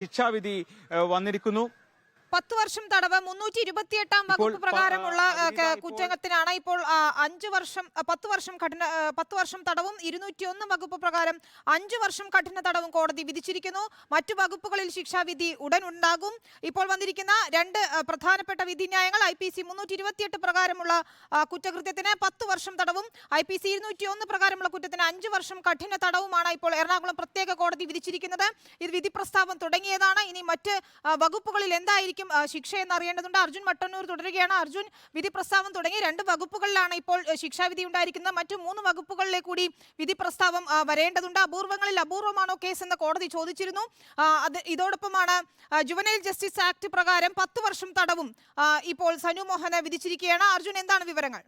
ശിക്ഷാവിധി വന്നിരിക്കുന്നു. പത്ത് വർഷം തടവ് മുന്നൂറ്റി ഇരുപത്തിയെട്ടാം വകുപ്പ് പ്രകാരമുള്ള ഇപ്പോൾ- കുറ്റത്തിനാണ് ഇപ്പോൾ അഞ്ചു വർഷം പത്ത് വർഷം കഠിന പത്ത് വർഷം തടവും ഇരുന്നൂറ്റി ഒന്ന് വകുപ്പ് പ്രകാരം അഞ്ചു വർഷം കഠിന തടവും കോടതി വിധിച്ചിരിക്കുന്നു. മറ്റു വകുപ്പുകളിൽ ശിക്ഷാവിധി ഉടൻ ഉണ്ടാകും ഇപ്പോൾ വന്നിരിക്കുന്ന രണ്ട് പ്രധാനപ്പെട്ട വിധിന്യായങ്ങൾ ഐ പി സി മുന്നൂറ്റി ഇരുപത്തിയെട്ട് പ്രകാരമുള്ള കുറ്റകൃത്യത്തിന് പത്ത് വർഷം തടവും ഐ പി സി ഇരുന്നൂറ്റി ഒന്ന് പ്രകാരമുള്ള കുറ്റത്തിന് അഞ്ചു വർഷം കഠിന തടവുമാണ് ഇപ്പോൾ എറണാകുളം പ്രത്യേക കോടതി വിധിച്ചിരിക്കുന്നത്. ഇത് വിധി പ്രസ്താവം തുടങ്ങിയതാണ്. ഇനി മറ്റ് വകുപ്പുകളിൽ എന്തായിരിക്കും ആ, ശിക്ഷ എന്ന് അറിയേണ്ടതുണ്ട് അർജുൻ മട്ടന്നൂർ തുടരുകയാണ്. അർജുൻ വിധി പ്രസ്താവം തുടങ്ങി രണ്ട് വകുപ്പുകളിലാണ് ഇപ്പോൾ ശിക്ഷാവിധി ഉണ്ടായിരിക്കുന്നത്. മറ്റു മൂന്ന് വകുപ്പുകളിലെ കൂടി വിധി പ്രസ്താവം വരേണ്ടതുണ്ട്. അപൂർവങ്ങളിൽ അപൂർവമാണോ കേസ് എന്ന് കോടതി ചോദിച്ചിരുന്നു. അത് ഇതോടൊപ്പമാണ് ജുവനൈൽ ജസ്റ്റിസ് ആക്ട് പ്രകാരം പത്ത് വർഷം തടവും ഇപ്പോൾ സനു മോഹന് വിധിച്ചിരിക്കുകയാണ്. അർജുൻ എന്താണ് വിവരങ്ങൾ?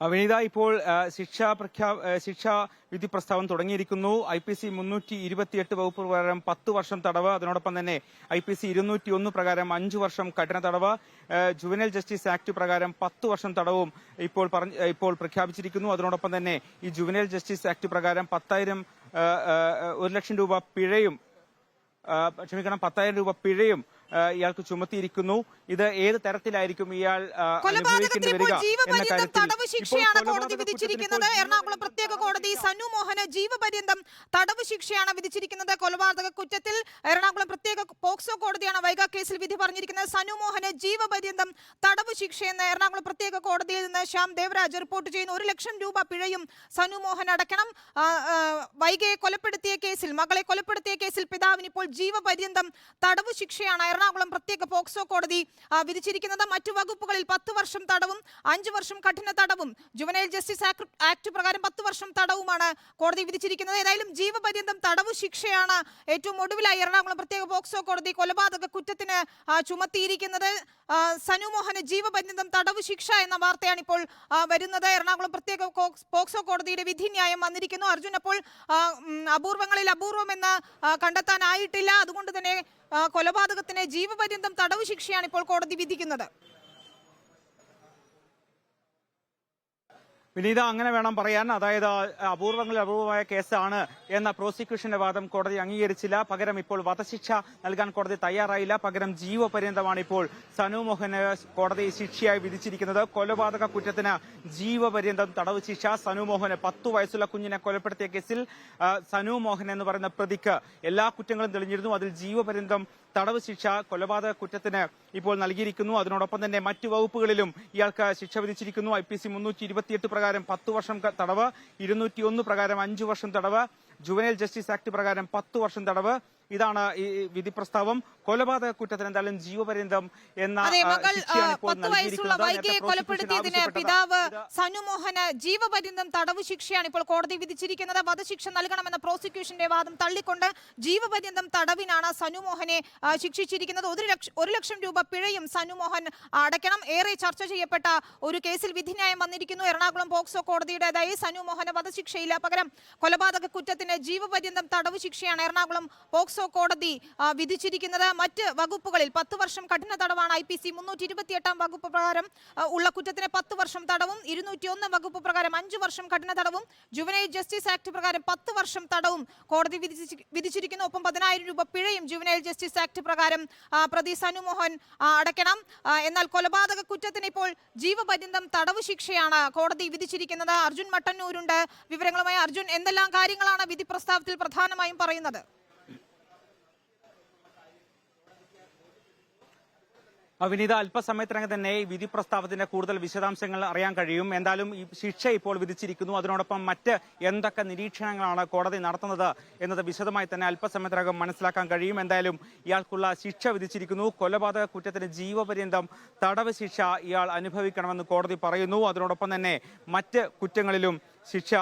വിനീത ഇപ്പോൾ ശിക്ഷാ പ്രഖ്യാ ശിക്ഷാ വിധി പ്രസ്താവം തുടങ്ങിയിരിക്കുന്നു. ഐ പി സി മുന്നൂറ്റി ഇരുപത്തിയെട്ട് വകുപ്പ് പ്രകാരം പത്ത് വർഷം തടവ് അതിനോടൊപ്പം തന്നെ ഐ പി സി ഇരുന്നൂറ്റി ഒന്ന് പ്രകാരം അഞ്ച് വർഷം കഠിന തടവ് ജുവനൽ ജസ്റ്റിസ് ആക്ട് പ്രകാരം പത്ത് വർഷം തടവും ഇപ്പോൾ ഇപ്പോൾ പ്രഖ്യാപിച്ചിരിക്കുന്നു. അതിനോടൊപ്പം തന്നെ ഈ ജുവനൽ ജസ്റ്റിസ് ആക്ട് പ്രകാരം പത്തായിരം ഒരു ലക്ഷം രൂപ പിഴയും ക്ഷമിക്കണം പത്തായിരം രൂപ പിഴയും ഇയാൾക്ക് ചുമത്തിയിരിക്കുന്നു. ഇത് ഏത് തരത്തിലായിരിക്കും ഇയാൾ ആ, അനുഭവിക്കേണ്ടി കൊലപാതകത്തിന് ഇപ്പോൾ വരിക എന്ന ജീവപര്യന്തം കാര്യത്തിൽ സന്നു മോഹന് ജീവപര്യന്തം തടവ് ശിക്ഷയാണ് വിധിച്ചിരിക്കുന്നത്. കൊലപാതക കുറ്റത്തിൽ എറണാകുളം പ്രത്യേക പോക്സോ കോടതിയാണ് വൈഗ കേസിൽ വിധി പറഞ്ഞിരിക്കുന്നത്. സനു മോഹന് ജീവപര്യന്തം തടവ് ശിക്ഷയെന്ന് എറണാകുളം പ്രത്യേക കോടതിയിൽ നിന്ന് ശ്യാം ദേവരാജ് റിപ്പോർട്ട് ചെയ്യുന്നു. ഒരു ലക്ഷം രൂപ പിഴയും സനു മോഹൻ ആ, വൈഗയെ കൊലപ്പെടുത്തിയ കേസിൽ മകളെ കൊലപ്പെടുത്തിയ കേസിൽ പിതാവിന് ഇപ്പോൾ ജീവപര്യന്തം തടവ് ശിക്ഷയാണ് എറണാകുളം പ്രത്യേക പോക്സോ കോടതി വിധിച്ചിരിക്കുന്നത്. മറ്റു വകുപ്പുകളിൽ പത്ത് വർഷം തടവും അഞ്ചു വർഷം കഠിന തടവും. ജുവനൈൽ ജസ്റ്റിസ് ആക്ട് പ്രകാരം പത്ത് വർഷം തടവുമാണ് കോടതി വിധിച്ചിരിക്കുന്നത്. ഏതായാലും ജീവപര്യന്തം തടവു ശിക്ഷയാണ് ഏറ്റവും ഒടുവിലായി എറണാകുളം പ്രത്യേക പോക്സോ കോടതി കൊലപാതക കുറ്റത്തിന് ചുമത്തിയിരിക്കുന്നത്. സനു മോഹന് ജീവപര്യന്തം തടവു ശിക്ഷ എന്ന വാർത്തയാണ് ഇപ്പോൾ വരുന്നത്. എറണാകുളം പ്രത്യേക പോക്സോ കോടതിയുടെ വിധിന്യായം വന്നിരിക്കുന്നു. അർജുൻ അപ്പോൾ അപൂർവങ്ങളിൽ അപൂർവമെന്ന് എന്ന് കണ്ടെത്താനായിട്ടില്ല. അതുകൊണ്ട് തന്നെ കൊലപാതകത്തിന് ജീവപര്യന്തം തടവ് ശിക്ഷയാണ് ഇപ്പോൾ കോടതി വിധിക്കുന്നത്. വിനീത അങ്ങനെ വേണം പറയാൻ. അതായത് അപൂർവങ്ങളിൽ അപൂർവമായ കേസാണ് എന്ന പ്രോസിക്യൂഷന്റെ വാദം കോടതി അംഗീകരിച്ചില്ല. പകരം ഇപ്പോൾ വധശിക്ഷ നൽകാൻ കോടതി തയ്യാറായില്ല. പകരം ജീവപര്യന്തമാണ് ഇപ്പോൾ സനു മോഹന് കോടതി ശിക്ഷയായി വിധിച്ചിരിക്കുന്നത്. കൊലപാതക കുറ്റത്തിന് ജീവപര്യന്തം തടവ് ശിക്ഷ. സനു മോഹന് പത്തു വയസ്സുള്ള കുഞ്ഞിനെ കൊലപ്പെടുത്തിയ കേസിൽ സനു മോഹൻ എന്ന് പറയുന്ന പ്രതിക്ക് എല്ലാ കുറ്റങ്ങളും തെളിഞ്ഞിരുന്നു. അതിൽ ജീവപര്യന്തം തടവ് ശിക്ഷ കൊലപാതക കുറ്റത്തിന് ഇപ്പോൾ നൽകിയിരിക്കുന്നു. അതിനോടൊപ്പം തന്നെ മറ്റു വകുപ്പുകളിലും ഇയാൾക്ക് ശിക്ഷ വിധിച്ചിരിക്കുന്നു. ഐ പി സി മുന്നൂറ്റി ഇരുപത്തിയെട്ട് പ്രകാരം പത്ത് വർഷം തടവ് ഇരുന്നൂറ്റി ഒന്ന് പ്രകാരം അഞ്ചു വർഷം തടവ് ജുവനൈൽ ജസ്റ്റിസ് ആക്ട് പ്രകാരം പത്ത് വർഷം തടവ്. ഇതാണ് ഈ വിധി പ്രസ്താവം കൊലപാതക കുറ്റത്തിന് എന്തായാലും ജീവപര്യന്തം എന്ന പത്ത് വയസ്സുള്ള വൈകിയെ കൊലപ്പെടുത്തിയതിന് പിതാവ് സനുമോഹന് ജീവപര്യന്തം തടവ് ശിക്ഷയാണ് ഇപ്പോൾ കോടതി വിധിച്ചിരിക്കുന്നത്. വധശിക്ഷ നൽകണമെന്ന പ്രോസിക്യൂഷന്റെ വാദം തള്ളിക്കൊണ്ട് ജീവപര്യന്തം തടവിനാണ് സനുമോഹനെ ശിക്ഷിച്ചിരിക്കുന്നത്. ഒരു ലക്ഷം ഒരു ലക്ഷം രൂപ പിഴയും സനുമോഹൻ അടയ്ക്കണം. ഏറെ ചർച്ച ചെയ്യപ്പെട്ട ഒരു കേസിൽ വിധിന്യായം വന്നിരിക്കുന്നു. എറണാകുളം പോക്സോ കോടതിയുടേതായി സനുമോഹന് വധശിക്ഷയില്ല. പകരം കൊലപാതക കുറ്റത്തിന് ജീവപര്യന്തം തടവ് ശിക്ഷയാണ് എറണാകുളം പോക്സോ കോടതി വിധിച്ചിരിക്കുന്നത്. മറ്റ് വകുപ്പുകളിൽ പത്ത് വർഷം കഠിന തടവാണ് ഐ പി സി മുന്നൂറ്റി ഇരുപത്തിയെട്ടാം വകുപ്പ് പ്രകാരം ഉള്ള കുറ്റത്തിന് പത്ത് വർഷം തടവും ഇരുന്നൂറ്റി ഒന്ന് വകുപ്പ് പ്രകാരം അഞ്ച് വർഷം കഠിന തടവും ജുവനൈൽ ജസ്റ്റിസ് ആക്ട് പ്രകാരം പത്ത് വർഷം തടവും കോടതി വിധിച്ചിരിക്കുന്നു. ഒപ്പം പതിനായിരം രൂപ പിഴയും ജുവനൈൽ ജസ്റ്റിസ് ആക്ട് പ്രകാരം പ്രതി സനുമോഹൻ അടയ്ക്കണം. എന്നാൽ കൊലപാതക കുറ്റത്തിന് ഇപ്പോൾ ജീവപര്യന്തം തടവ് ശിക്ഷയാണ് കോടതി വിധിച്ചിരിക്കുന്നത്. അർജുൻ മട്ടന്നൂരുണ്ട്. വിവരങ്ങളുമായി അർജുൻ എന്തെല്ലാം കാര്യങ്ങളാണ് വിധി പ്രസ്താവത്തിൽ പ്രധാനമായും പറയുന്നത്. വിനീത അല്പസമയത്തിനകം തന്നെ ഈ വിധി പ്രസ്താവത്തിന്റെ കൂടുതൽ വിശദാംശങ്ങൾ അറിയാൻ കഴിയും. എന്തായാലും ഈ ശിക്ഷ ഇപ്പോൾ വിധിച്ചിരിക്കുന്നു. അതിനോടൊപ്പം മറ്റ് എന്തൊക്കെ നിരീക്ഷണങ്ങളാണ് കോടതി നടത്തുന്നത് എന്നത് വിശദമായി തന്നെ അല്പസമയത്തിനകം മനസ്സിലാക്കാൻ കഴിയും. എന്തായാലും ഇയാൾക്കുള്ള ശിക്ഷ വിധിച്ചിരിക്കുന്നു. കൊലപാതക കുറ്റത്തിന് ജീവപര്യന്തം തടവ് ശിക്ഷ ഇയാൾ അനുഭവിക്കണമെന്ന് കോടതി പറയുന്നു. അതിനോടൊപ്പം തന്നെ മറ്റ് കുറ്റങ്ങളിലും ശിക്ഷ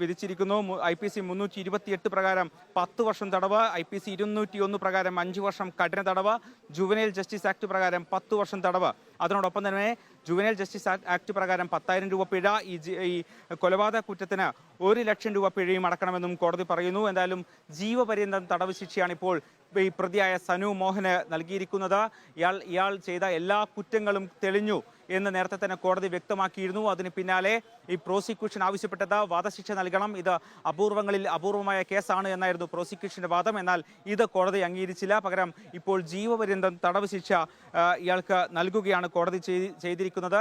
വിധിച്ചിരിക്കുന്നു. ഐ പി സി മുന്നൂറ്റി ഇരുപത്തിയെട്ട് പ്രകാരം പത്ത് വർഷം തടവ് ഐ പി സി ഇരുന്നൂറ്റി ഒന്ന് പ്രകാരം അഞ്ച് വർഷം കഠിന തടവ് ജുവനൈൽ ജസ്റ്റിസ് ആക്ട് പ്രകാരം പത്ത് വർഷം തടവ്. അതിനോടൊപ്പം തന്നെ ജുവനൈൽ ജസ്റ്റിസ് ആക്ട് പ്രകാരം പത്തായിരം രൂപ പിഴ ഈ ഈ കൊലപാതക കുറ്റത്തിന് ഒരു ലക്ഷം രൂപ പിഴയും അടക്കണമെന്നും കോടതി പറയുന്നു. എന്തായാലും ജീവപര്യന്തം തടവ് ശിക്ഷയാണ് ഇപ്പോൾ ഈ പ്രതിയായ സനു മോഹന് നൽകിയിരിക്കുന്നത്. ഇയാൾ ഇയാൾ ചെയ്ത എല്ലാ കുറ്റങ്ങളും തെളിഞ്ഞു എന്ന് നേരത്തെ തന്നെ കോടതി വ്യക്തമാക്കിയിരുന്നു. അതിന് പിന്നാലെ ഈ പ്രോസിക്യൂഷൻ ആവശ്യപ്പെട്ടത് വധശിക്ഷ നൽകണം. ഇത് അപൂർവങ്ങളിൽ അപൂർവമായ കേസാണ് എന്നായിരുന്നു പ്രോസിക്യൂഷന്റെ വാദം. എന്നാൽ ഇത് കോടതി അംഗീകരിച്ചില്ല. പകരം ഇപ്പോൾ ജീവപര്യന്തം തടവ് ശിക്ഷ ഇയാൾക്ക് നൽകുകയാണ് കോടതി ചെയ്തിരിക്കുന്നത്.